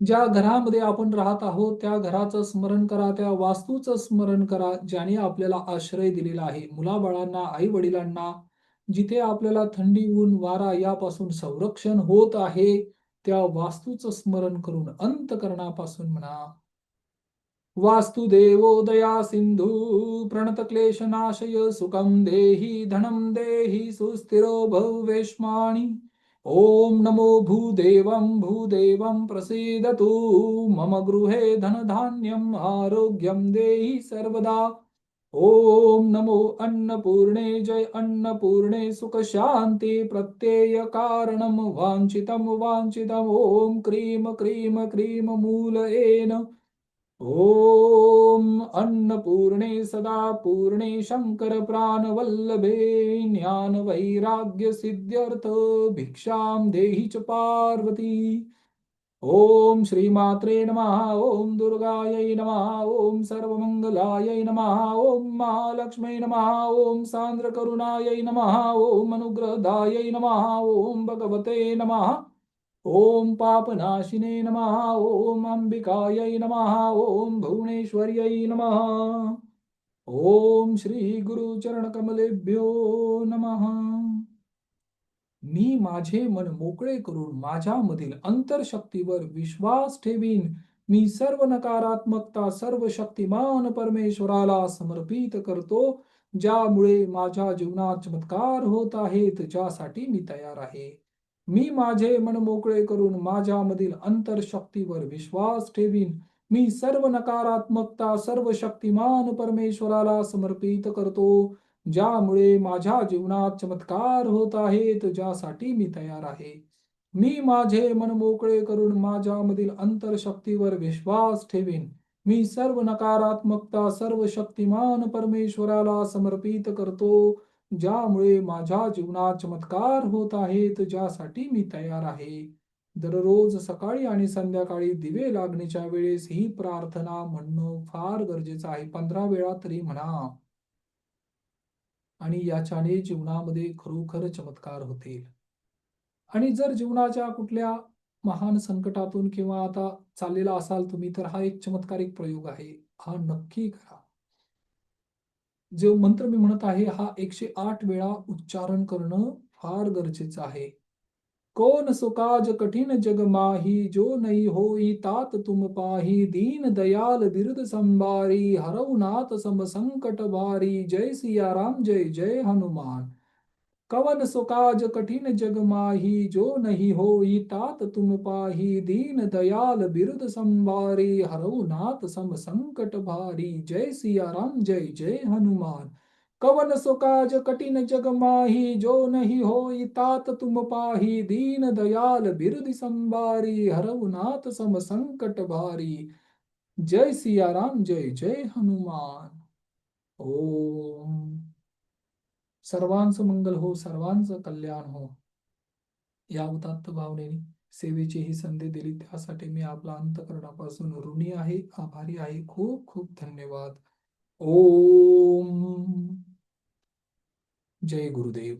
ज्या घरामध्ये आपण राहत आहोत त्या घराचं स्मरण करा त्या वास्तूचं स्मरण करा ज्याने आपल्याला आश्रय दिलेला आहे. मुलाबाळांना आई वडिलांना जिथे आपल्याला थंडी ऊन वारा यापासून संरक्षण होत आहे त्या वास्तूचं स्मरण करून अंतकरणापासून म्हणा. वास्तुदेवो दया सिंधू प्रणत क्लेश नाशय सुखम देही धनम देही सुस्थिरो भवेश्माणि ॐ नमो भूदेवं भूदेवं प्रसीदतु। मम गृहे धनधान्यम् आरोग्यं देहि सर्वदा। ॐ नमो अन्नपूर्णे जय अन्नपूर्णे सुखशान्ति। प्रत्यय कारणं वाञ्छितं वाञ्छितं। ॐ क्रीं क्रीं क्रीं मूलयेन ॐ अन्नपूर्णे सदा पूर्णे शङ्कर प्राणवल्लभे ज्ञानवैराग्यसिद्ध्यर्थ भिक्षां देहि च पार्वती। ॐ श्रीमात्रे नमः ॐ दुर्गायै नमः ॐ सर्वमङ्गलायै नमः ॐ महालक्ष्मै नमः ॐ सान्द्रकरुणायै नमः ॐ अनुग्रहदायै नमः ॐ भगवते नमः। ॐ पापनाशिने नमः ॐ अंबिकायै नमः ॐ भुवनेश्वर्यै नमः। ॐ श्री गुरुचरणकमलेभ्यो नमः। मी माझे मन मोकळे करून माझ्यामधील अंतरशक्तीवर विश्वास ठेवीन. मी सर्व नकारात्मकता, सर्व शक्तिमान परमेश्वराला समर्पित करतो, ज्यामुळे माझ्या जीवनात चमत्कार होत आहेत, ज्यासाठी मी तयार आहे. मी माझे मन मोकळे करून माझ्यामधील अंतरशक्तीवर विश्वास ठेवीन. मी सर्व नकारात्मकता सर्व शक्तिमान परमेश्वराला समर्पित करतो ज्यामुळे माझ्या जीवनात चमत्कार होत आहेत ज्यासाठी मी तयार आहे. मी माझे मन मोकळे करून माझ्यामधील अंतरशक्तीवर विश्वास ठेवीन. मी सर्व नकारात्मकता सर्व शक्तिमान परमेश्वराला समर्पित करतो ज्यामुळे माझ्या जीवनात चमत्कार होत आहेत ज्यासाठी मी तयार आहे. दररोज सकाळी आणि संध्याकाळी दिवे लागण्याच्या वेळेस ही प्रार्थना म्हणणं फार गरजेचं आहे. पंधरा वेळा तरी म्हणा. आणि याच्याने जीवनामध्ये खरोखर चमत्कार होतील. आणि जर जीवनाच्या कुठल्या महान संकटातून किंवा आता चाललेला असाल तुम्ही तर हा एक चमत्कारिक प्रयोग आहे. हा नक्की करा. जो मंत्र मी म्हणत आहे, हा एकशे आठ वेला उच्चारण करणं फार गरजेचं आहे. कोण सुकाज कठीण जग माही, जो नहीं हो तात तुम पाही. दीन दयाल बिरुद संबारी हरवनाथ सम संकट भारी. जय सिया राम, जय जय हनुमान. कवन सुकाज कठिन जग माही, जो नहीं होई तात तुम पाही। दीन दयाल बिरुद संबारी हरवनाथ सम संकट भारी। जय सिया राम, जय जय हनुमान। कवन सुकाज कठिन जग माही, जो नहीं होई तात तुम पाही। दीन दयाल बिरुद संबारी हरवनाथ सम संकट भारी। जय सिया राम, जय जय हनुमान। ओम। सर्वांचं मंगल हो सर्वांचं कल्याण हो. या उदात्त भावनेने सेवेची ही संधी दिली. त्यासाठी मी आपला अंतकरणापासून ऋणी आहे आभारी आहे. खूप खूप धन्यवाद. ओम. जय गुरुदेव.